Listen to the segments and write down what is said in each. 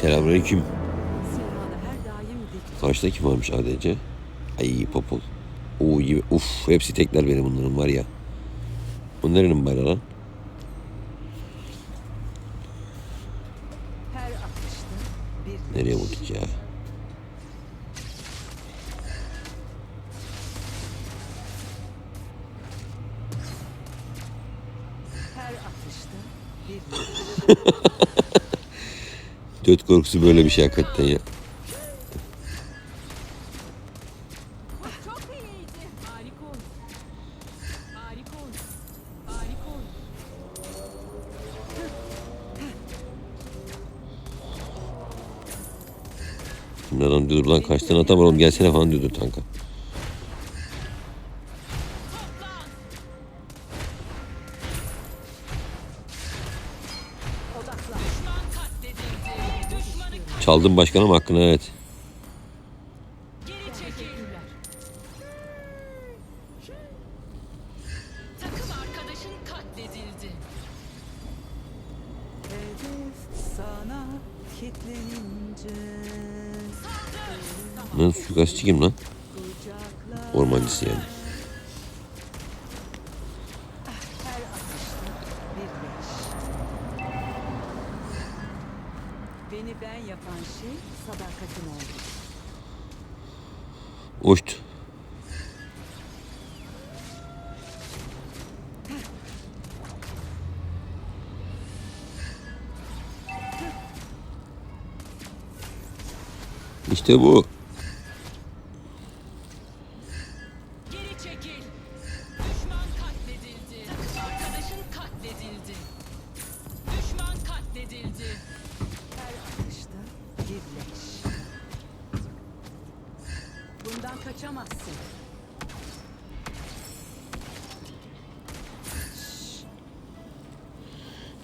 Selamünaleyküm. Karşıda kim varmış ADC? Ay popol. Oo iyi. Uf hepsi tekler benim bunların var ya. Bu nerenin bayrağı lan? Nereye vurduk ya? Dört korkusu böyle bir şey hakikaten ya. Oyun. Bunlardan diyordur lan kaç tane atam var oğlum gelsene falan diyordur tanka. Çaldım başkanım hakkını evet. Lan suikastçı kim lan? Ormancısı yani. Her atışta bir leş. Beni ben yapan şey sadakatin oldu. Uçtu. İşte bu. Kaçamazsın.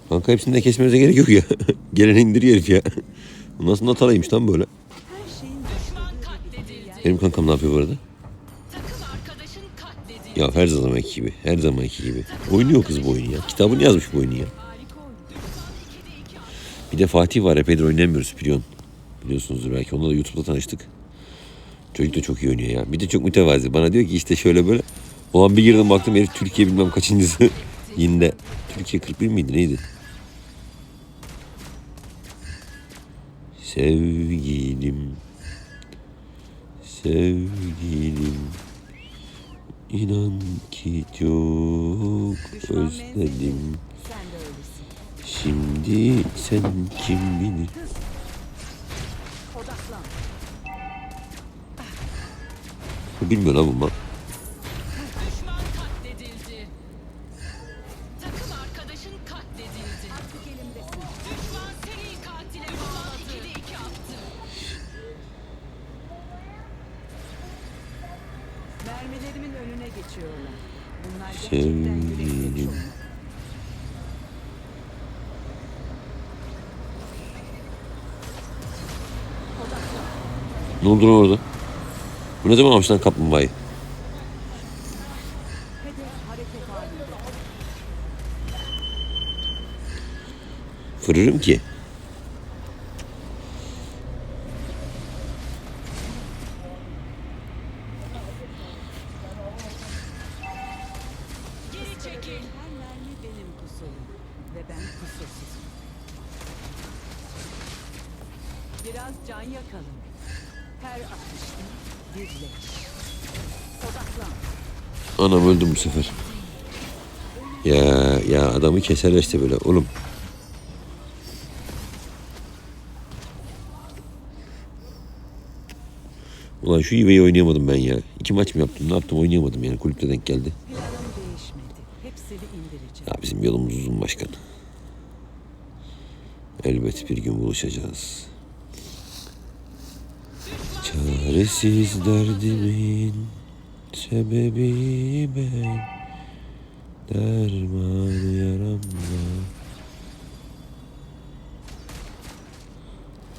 Kanka hepsini de kesmemize gerek yok ya. Geleni indiriyor herif ya. Bu Nasıl nataraymış lan böyle. Benim kankam ne yapıyor bu arada? Ya her zamanki gibi. Her zamanki gibi. Oynuyor kız bu oyunu ya. Kitabını yazmış bu oyunu ya. Harika oyun. Düşman 2'de 2 attı. Bir de Fatih var. Epeydir oynayamıyoruz Pilyon. Biliyorsunuzdur belki. Onunla da YouTube'da tanıştık. Çocuk da çok iyi oynuyor ya. Bir de çok mütevazi. Bana diyor ki işte şöyle böyle. Ulan bir girdim baktım herif Türkiye bilmem kaçıncısı. Yine Türkiye 41 miydi neydi? Sevgilim Sevgilim İnan ki çok özledim. Şimdi sen kim bilir 2'de 2 attı. Mermilerimin önüne geçiyorlar. Bunlar gerçekten yürekli Sevgilim. olmalı. Odaklan. Ne oldu lan orada? Bu ne zaman almış lan kaplumbağayı? Fırırım ki. Biraz can yakalım. Her atışta. Anam öldüm bu sefer. Ya ya adamı keserler işte böyle oğlum. Ulan şu Ive'yi oynayamadım ben ya. İki maç mı yaptım ne yaptım oynayamadım yani kulüpte denk geldi. Ya bizim yolumuz uzun başkan. Elbet bir gün buluşacağız. Çaresiz derdimin sebebi ben. Derman yaramda.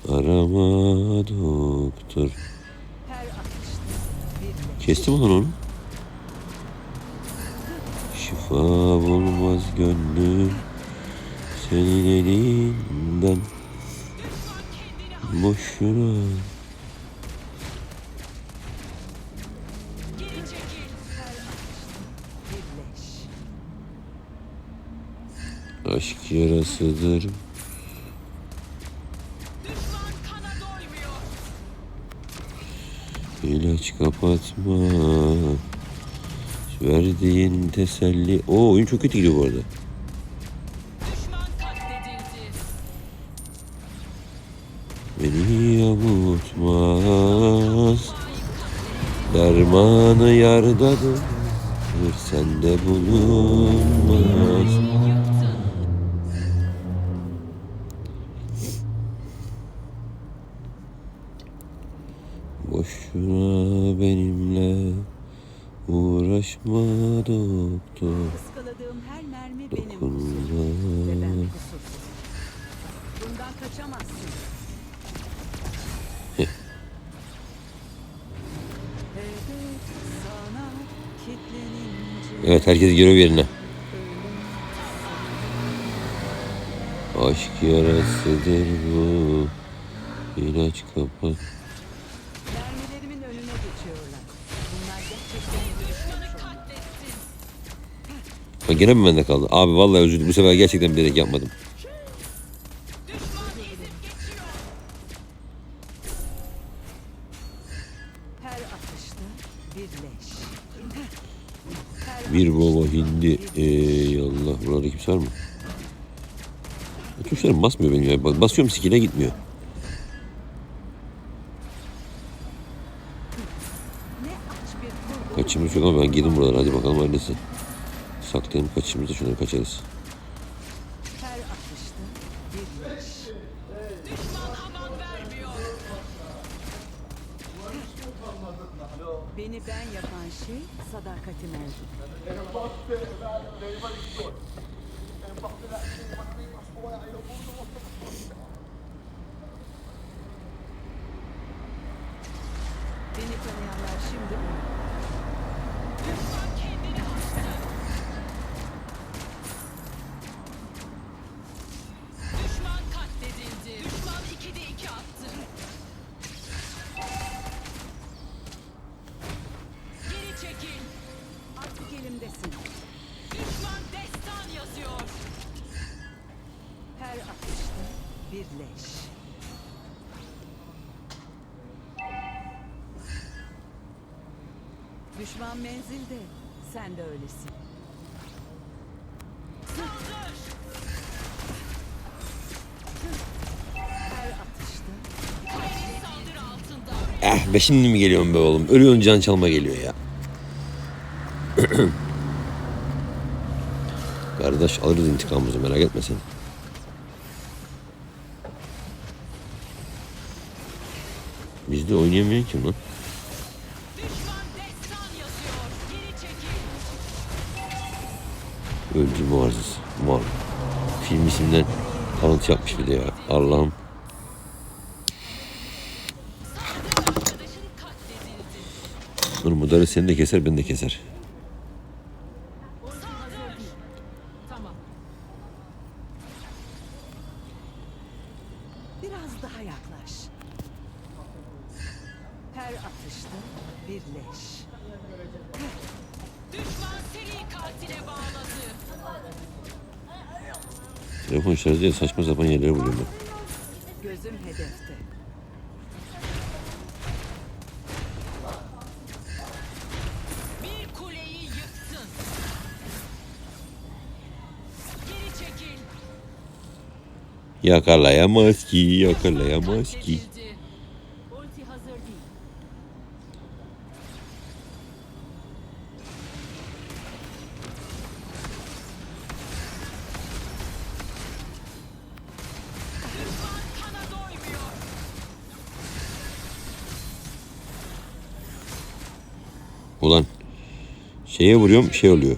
Arama doktor. Kestim lan onu. Şifa bulmaz gönlüm senin elinden. Boşuna. Aşk yarasıdır. İlaç kapatma. Verdiğin teselli. Oo oyun çok kötü gidiyor bu arada. Beni yavutmaz. Dermanı yardadır. Sende bulunmaz. Mermi benim kusurum. Ve ben kusursuz. Bundan kaçamazsın. Evet, sana kilitlenince Evet herkes görev yerine. Aşk yarasıdır bu. İlaç kapat. Ha, gene mi bende kaldı? Abi vallahi özür dilerim. Bu sefer gerçekten bilerek yapmadım. Bir baba hindi. Ey Allah. Buralarda kimse var mı? Tuşlarım basmıyor benim ya. Bak basıyorum skill'e gitmiyor. Kaçımız yok ama ben girdim buralara. Hadi bakalım ailesi. Saklayalım kaçımızda şunları kaçarız. Beni ben yapan şey sadakatim oldu. Beni tanıyanlar şimdi birleş. Düşman menzilde, sen de öylesin. Eh be şimdi mi geliyorum be oğlum? Ölüyorsun can çalma geliyor ya. Kardeş alırız intikamımızı merak etme sen. Bizde oynayamayan kim lan? Düşman destan yazıyor. Geri çekil. Öldü muazzız. Mal. Film isimden alıntı yapmış bir de ya. Allah'ım. Nur Mudarı seni de keser beni de keser. Her atışta birleş. Düşman seri katile bağladı. Telefon şarjı saçma sapan yerlere vuruyorum ben. Gözüm hedefte. Bir kuleyi yıktın. Geri çekil. Yakalayamaz ki, yakalayamaz ki. Ulan şeye vuruyorum şey oluyor.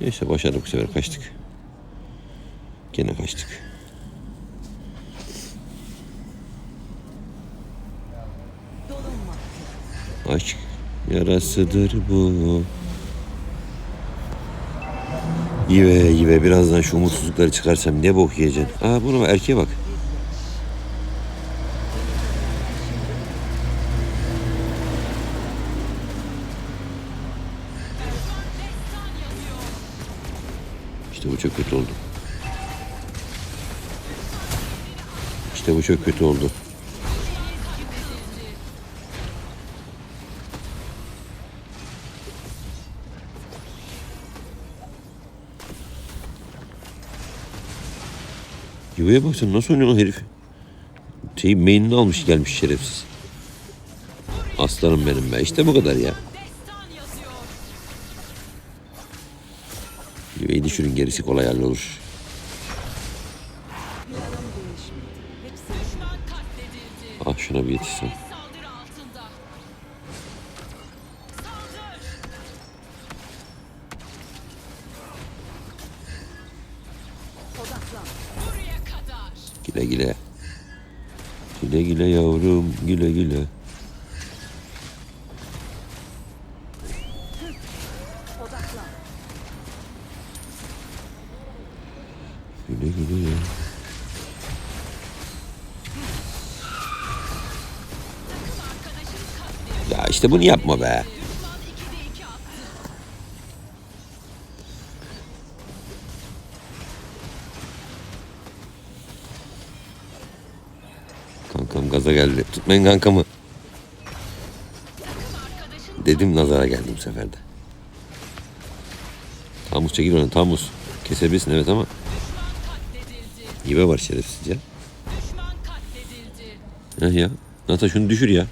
Neyse başardık bu sefer kaçtık. Gene kaçtık. Aşk yarasıdır bu. Yive yive birazdan şu umutsuzlukları çıkarsam ne bok yiyeceksin. Aa bak erkeğe bak. İşte bu çok kötü oldu. İşte bu çok kötü oldu. Yuvaya bak sen nasıl oynuyor lan herif? Şey mainini almış gelmiş şerefsiz. Aslanım benim be. İşte bu kadar ya. Yuvayı düşürün gerisi kolay hallolur. Ah şuna bir yetişsem. Güle güle. Güle güle. Ya işte bunu yapma be. Gaza geldi. Tutmayın kankamı. Dedim nazara geldi bu sefer. Tamus çekil onu Tamus. Kesebilirsin evet ama yive var şerefsizce. Heh ya. Nata şunu düşür ya.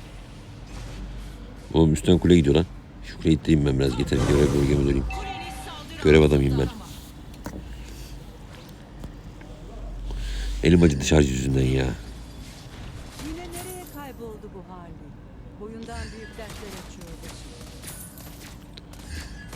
Oğlum üstten kule gidiyor lan. Şu kuleyi ittireyim ben biraz getireyim. Görev bölgeme döneyim. Görev adamıyım ben. Elim acıdı şarj yüzünden ya. Yine nereye kayboldu bu hali? Boyundan büyük dertler açıyor başım. Bana geliyordu Dairot şerefsiz kesin. Geri çekil. Her atışta birleş. Ne Saldır. aç bir kurdu ne de kurbanlık ölür.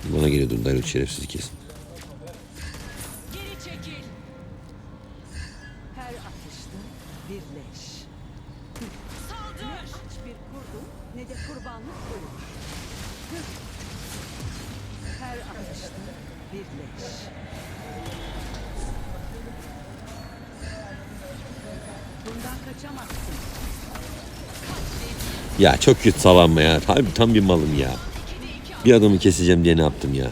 Hıh. Her atışta birleş. Bundan kaçamazsın. Ya çok kötü salanma ya. Harbi tam bir malım ya. 2'de 2 attı. Bir adamı keseceğim diye ne yaptım ya.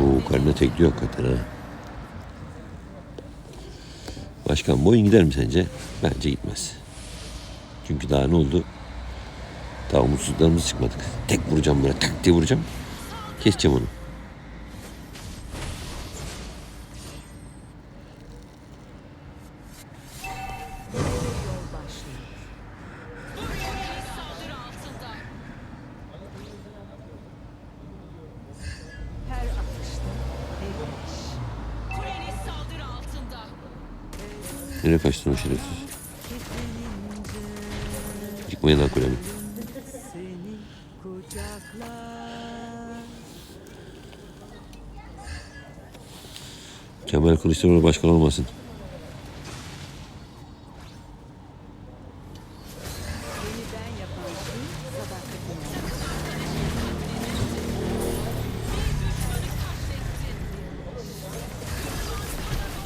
Oo karnına tekliyor hakikaten ha. Başkan bu gider mi sence? Bence gitmez. Çünkü daha ne oldu? Daha umutsuzlarımız çıkmadık. Tek vuracağım böyle tak diye vuracağım. Keseceğim onu. Nereye kaçtın o şerefsiz? Çıkmayın lan kulemi. Kemal Kılıçdaroğlu başkan olmasın.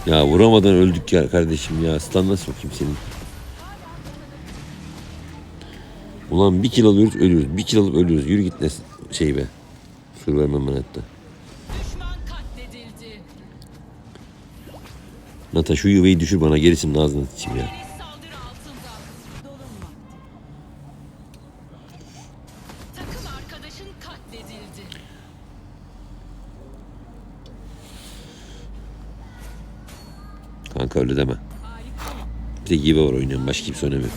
Ya vuramadan öldük ya kardeşim ya. Stan nasıl bakayım senin? Ulan bir kill alıyoruz ölüyoruz. Bir kill alıp ölüyoruz. Yürü git ne şey be. Sur vermem ben hatta. Nata şu yuveyi düşür bana gerisinin ağzına sıçayım ya. Kanka öyle deme. Bir tek Yive var oynayan başka kimse oynamıyor.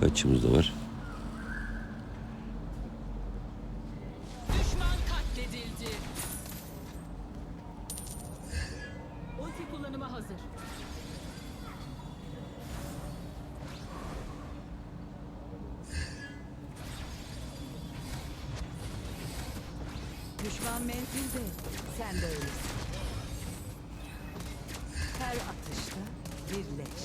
Kaçımız da var. Her atışta birleş.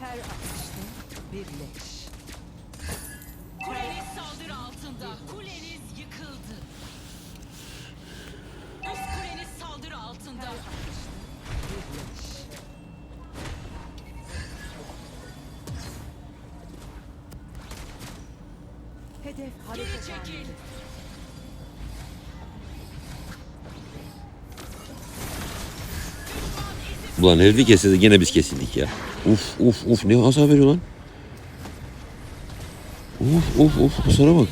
Her atışta birleş. Kuleniz saldırı altında. Kuleniz yıkıldı. Üst kuleniz saldırı altında. Her atışta birleş. Hedef Geri hareket çekil. halinde. Ulan herifi kesse de gene biz kesildik ya. Uf uf uf ne hasar veriyor lan. Uf uf uf hasara bak.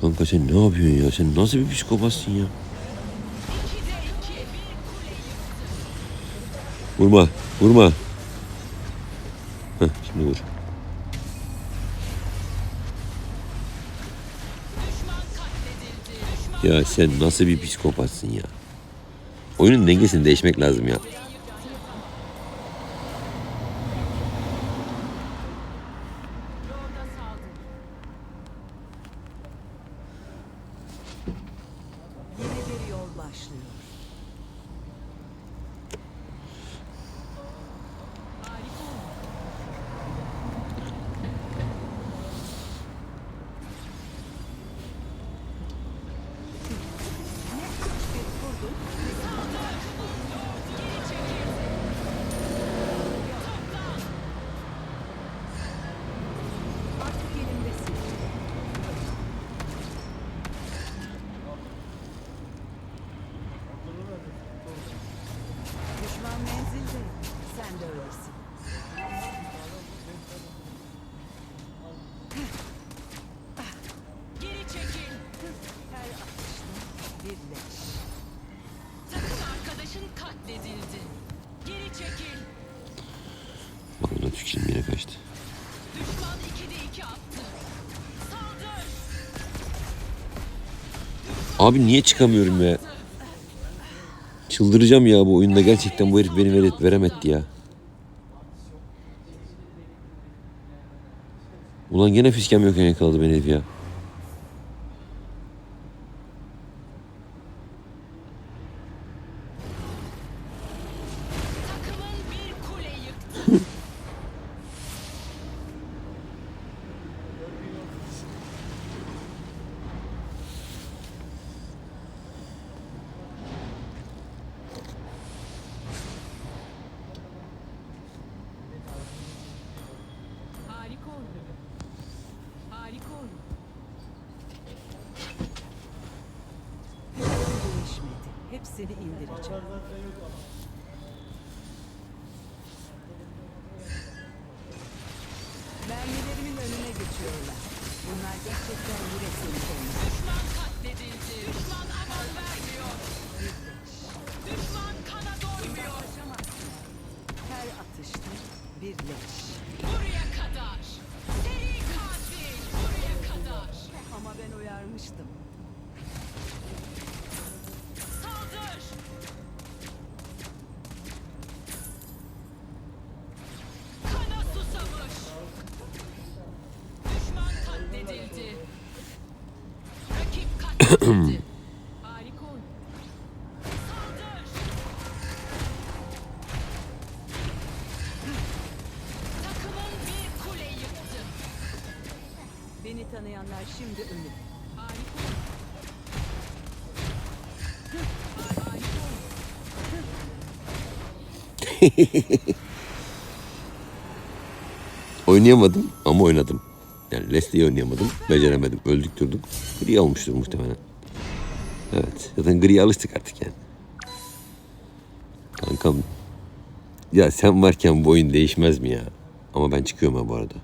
Kanka sen ne yapıyorsun ya? Sen nasıl bir psikopatsın ya? 2'de 2. Bir kule yıktı. Vurma vurma. Heh, şimdi vur. Ya sen nasıl bir psikopatsın ya? Oyunun dengesini değişmek lazım ya. Başlıyor. Geri çekil. Her birleş. Takım arkadaşın katledildi. Geri çekil. Lan fikrim yine kaçtı. Düşman 2'de 2 attı. Saldır. Abi niye çıkamıyorum ya? Çıldıracağım ya bu oyunda gerçekten bu herif beni vere- veremetti ya. Ulan gene fiskem yokken yakaladı beni herif ya. Hepsini indireceğim. Mermilerimin önüne geçiyorlar. Bunlar gerçekten yürek seni Düşman katledildi. Düşman aman vermiyor. Düşman kana doymuyor. Her atışta birleş. Buraya kadar. Seri katil. Buraya kadar. Ama ben uyarmıştım. Tanıyanlar şimdi oyun. Oynayamadım ama oynadım. Yani Leslie'yi oynayamadım. Beceremedim. Öldük durduk. Gri olmuştur muhtemelen. Evet. Zaten griye alıştık artık yani. Kankam. Ya sen varken bu oyun değişmez mi ya? Ama ben çıkıyorum ha bu arada.